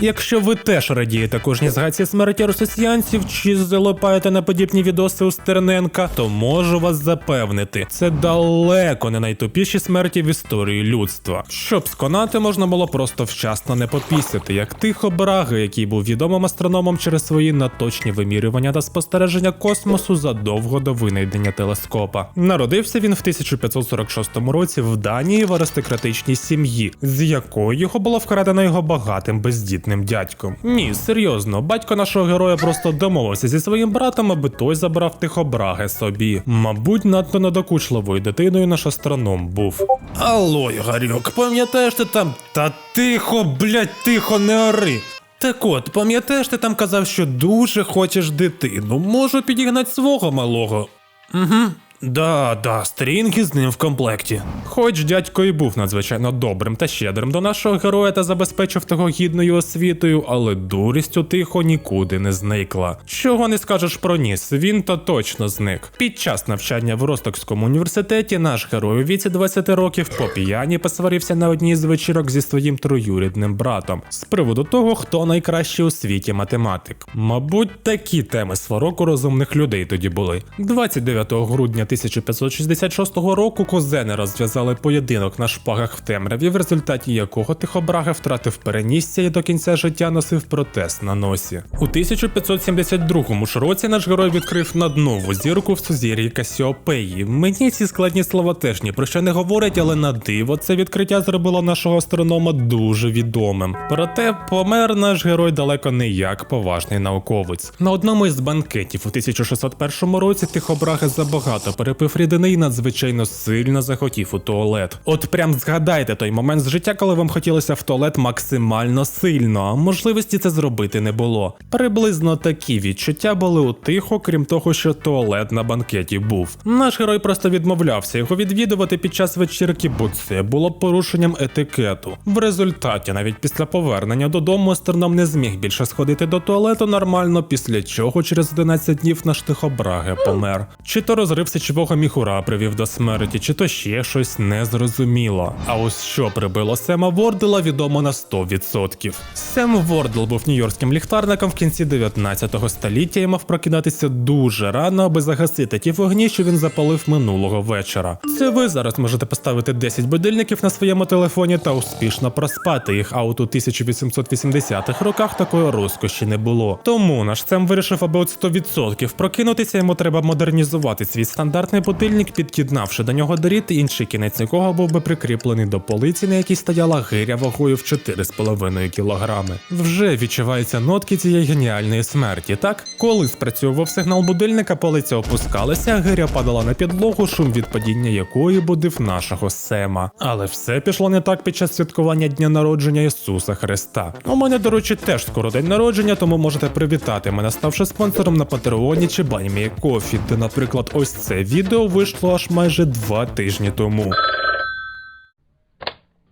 Якщо ви теж радієте кожній згадці смерті росіянців чи залипаєте на подібні відоси у Стерненка, то можу вас запевнити, це далеко не найтупіші смерті в історії людства. Щоб сконати, можна було просто вчасно не попісити, як тихо Браги, який був відомим астрономом через свої наточні вимірювання та спостереження космосу задовго до винайдення телескопа. Народився він в 1546 році в Данії в аристократичній сім'ї, з якої його було вкрадено його багатим бездітним дядьком. Ні, серйозно, батько нашого героя просто домовився зі своїм братом, аби той забрав тихобраги собі. Мабуть, надто надокучливою дитиною наш астроном був. Алло, Ігорьок, пам'ятаєш ти там? Та тихо, блядь, тихо, не ори. Так от, пам'ятаєш, ти там казав, що дуже хочеш дитину. Можу підігнати свого малого. Угу. Да, да, стрінги з ним в комплекті. Хоч дядько і був надзвичайно добрим та щедрим до нашого героя та забезпечив того гідною освітою, але дурістю тихо нікуди не зникла. Чого не скажеш про ніс, він то точно зник. Під час навчання в Ростокському університеті наш герой у віці 20 років по п'яні посварився на одній з вечірок зі своїм троюрідним братом з приводу того, хто найкращий у світі математик. Мабуть, такі теми сварок розумних людей тоді були. 29 грудня 1566 року козени розв'язали поєдинок на шпагах в темряві, в результаті якого Тихобрага втратив перенісся і до кінця життя носив протез на носі. У 1572 ж році наш герой відкрив наднову зірку в сузір'ї Касіопеї. Мені ці складні слова теж ні про що не говорять, але на диво це відкриття зробило нашого астронома дуже відомим. Проте помер наш герой далеко не як поважний науковець. На одному із банкетів у 1601 році Тихобрага забагато перепив рідини і надзвичайно сильно захотів у туалет. От прям згадайте той момент з життя, коли вам хотілося в туалет максимально сильно, а можливості це зробити не було. Приблизно такі відчуття були у тихо, крім того, що туалет на банкеті був. Наш герой просто відмовлявся його відвідувати під час вечірки, бо це було порушенням етикету. В результаті, навіть після повернення додому, астроном не зміг більше сходити до туалету нормально, після чого через 11 днів наш тихобраги помер. Чи то розрив сечового міхура привів до смерті, чи то ще щось незрозуміло. А ось що прибило Сема Вордела, відомо на 100%. Сем Вордел був нью-йоркським ліхтарником в кінці 19 століття і мав прокидатися дуже рано, аби загасити ті вогні, що він запалив минулого вечора. Це ви зараз можете поставити 10 будильників на своєму телефоні та успішно проспати їх, а от у 1880-х роках такої розкоші не було. Тому наш Сем вирішив, аби от 100% прокинутися, йому треба модернізувати свій стандартний будильник, під'єднавши до нього дріт, інший кінець якого був би прикріплений до полиці, на якій стояла гиря вагою в 4,5 кілограми. Вже відчуваються нотки цієї геніальної смерті, так? Коли спрацьовував сигнал будильника, полиця опускалася, гиря падала на підлогу, шум від падіння якої будив нашого Сема. Але все пішло не так під час святкування дня народження Ісуса Христа. У мене, до речі, теж скоро день народження, тому можете привітати мене, ставши спонсором на Патреоні чи Баймі Кофі, де, наприклад, ось це відео вийшло аж майже два тижні тому.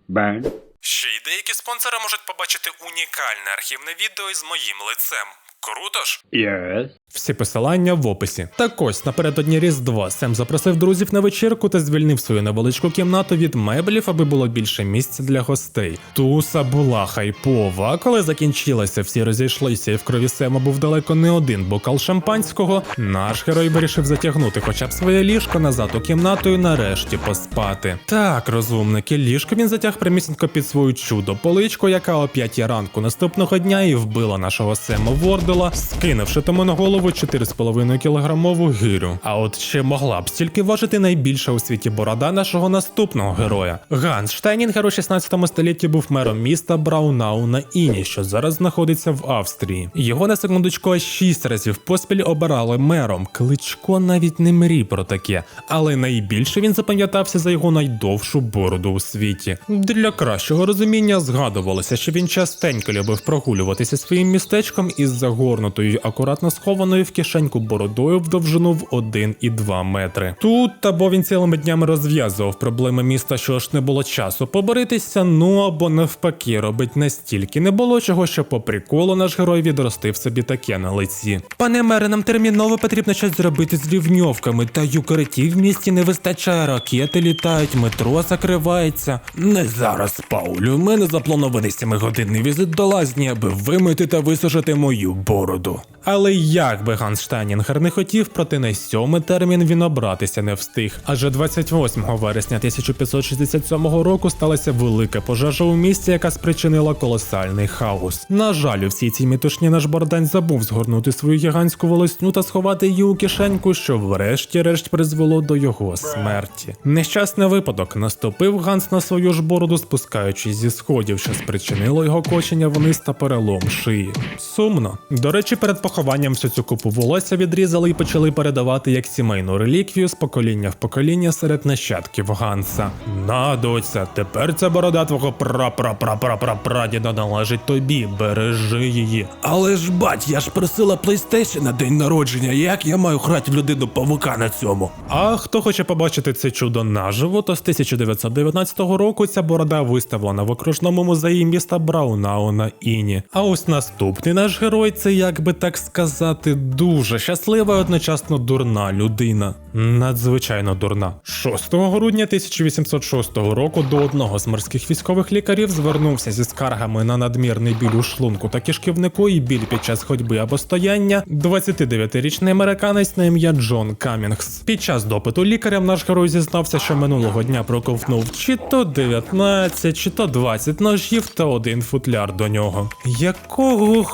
Бен. Ще й деякі спонсори можуть побачити унікальне архівне відео із моїм лицем. Круто ж? Yes. Всі посилання в описі. Так ось напередодні Різдва Сем запросив друзів на вечірку та звільнив свою невеличку кімнату від меблів, аби було більше місця для гостей. Туса була хайпова. а Коли закінчилася, всі розійшлися, і в крові Сема був далеко не один бокал шампанського. Наш герой вирішив затягнути хоча б своє ліжко назад у кімнату і нарешті поспати. Так, розумники, ліжко він затяг прямісінько під свою чудо поличку, яка о п'ятій ранку наступного дня і вбила нашого Сема Вордела, скинувши тому на голову 4,5 кілограмову гирю. А от ще могла б стільки важити найбільша у світі борода нашого наступного героя. Ганс Штайнінгер у 16 столітті був мером міста Браунау на Іні, що зараз знаходиться в Австрії. Його на секундочку 6 разів поспіль обирали мером. Кличко навіть не мрій про таке, але найбільше він запам'ятався за його найдовшу бороду у світі. Для кращого розуміння згадувалося, що він частенько любив прогулюватися своїм містечком із-за згорнутою й акуратно схованою в кишеньку бородою в довжину в 1,2 метри. Тут або він цілими днями розв'язував проблеми міста, що ж не було часу поборитися, ну або навпаки, робить настільки не було чого, що по приколу наш герой відростив собі таке на лиці. Пане мере, нам терміново потрібно щось зробити з рівньовками, та укриттів в місті не вистачає, ракети літають, метро закривається. Не зараз, Паулю. У мене запланований семигодинний візит до лазні, аби вимити та висушити мою бороду. Але як би Ганс Штайнінгер не хотів, проте на сьомий термін він обратися не встиг. Адже 28 вересня 1567 року сталася велика пожежа у місті, яка спричинила колосальний хаос. На жаль, у всій цій мітушні наш Бардань забув згорнути свою гігантську волосню та сховати її у кишеньку, що врешті-решт призвело до його смерті. Нещасний випадок наступив Ганс на свою ж бороду, спускаючись зі сходів, що спричинило його кочення вниз та перелом шиї. Сумно. До речі, перед похованням всю цю купу волосся відрізали і почали передавати як сімейну реліквію з покоління в покоління серед нащадків Ганса. На, доця, тепер ця борода твого пра-пра-пра-пра-пра-прадіда належить тобі, бережи її. Але ж бать, я ж просила PlayStation на день народження. Як я маю грати в людину павука на цьому? А хто хоче побачити це чудо наживо, то з 1919 року ця борода виставлена в окружному музеї міста Браунау на Іні. А ось наступний наш герой це, як би так сказати, дуже щаслива і одночасно дурна людина. Надзвичайно дурна. 6 грудня 1806 року до одного з морських військових лікарів звернувся зі скаргами на надмірний біль у шлунку та кишківнику і біль під час ходьби або стояння 29-річний американець на ім'я Джон Камінгс. Під час допиту лікарям наш герой зізнався, що минулого дня проковтнув чи то 19, чи то 20 ножів та один футляр до нього. Якого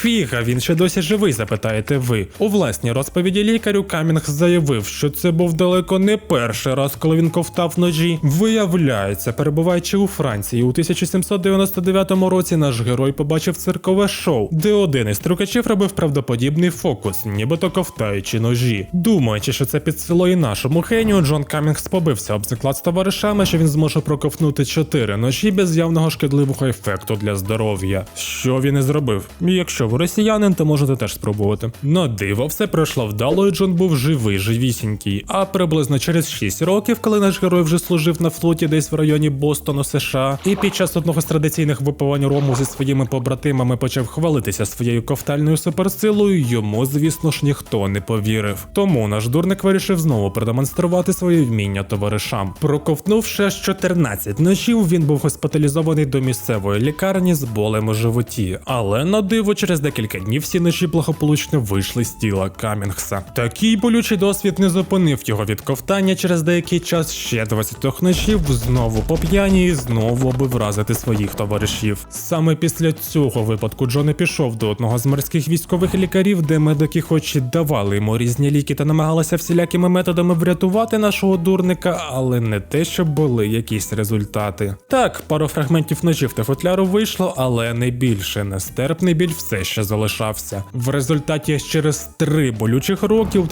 фіга він ще досі живий, запитаєте ви. У власній розповіді лікарю Камінгс заявив, що це був далеко не перший раз, коли він ковтав ножі. Виявляється, перебуваючи у Франції у 1799 році, наш герой побачив циркове шоу, де один із трукачів робив правдоподібний фокус, нібито ковтаючи ножі. Думаючи, що це під село і нашому генію, Джон Камінгс побився об заклад з товаришами, що він зможе проковтнути чотири ножі без явного шкідливого ефекту для здоров'я. Що він і зробив. Якщо ви росіянин, то можете теж спробувати. На диво, все пройшло вдало, і Джон був живий, живісінький. А приблизно через 6 років, коли наш герой вже служив на флоті десь в районі Бостону, США, і під час одного з традиційних випивань рому зі своїми побратимами почав хвалитися своєю ковтальною суперсилою, йому, звісно ж, ніхто не повірив. Тому наш дурник вирішив знову продемонструвати своє вміння товаришам. Проковтнувши аж 14 ночів, він був госпіталізований до місцевої лікарні з болем у животі. Але на диво, через декілька днів всі ночі благополучно вийшли з тіла Камінгса. Такий болючий досвід не зупинив його від ковтання через деякий час ще 20 ночів знову по п'яні і знову аби вразити своїх товаришів. Саме після цього випадку Джон і пішов до одного з морських військових лікарів, де медики хоч і давали йому різні ліки та намагалися всілякими методами врятувати нашого дурника, але не те, щоб були якісь результати. Так, пару фрагментів ножів та футляру вийшло, але не більше. Нестерпний біль все ще залишався. В результаті через три болючих роки у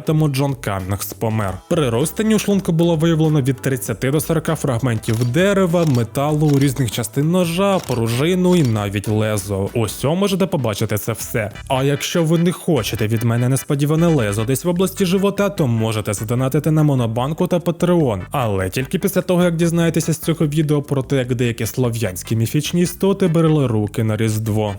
1809-му Джон Камінгс помер. При розтині у шлунку було виявлено від 30 до 40 фрагментів дерева, металу, різних частин ножа, пружину і навіть лезо. Ось можете побачити це все. А якщо ви не хочете від мене несподіване лезо десь в області живота, то можете задонатити на Монобанку та Patreon. Але тільки після того, як дізнаєтеся з цього відео про те, як деякі слов'янські міфічні істоти берели руки на Різдво.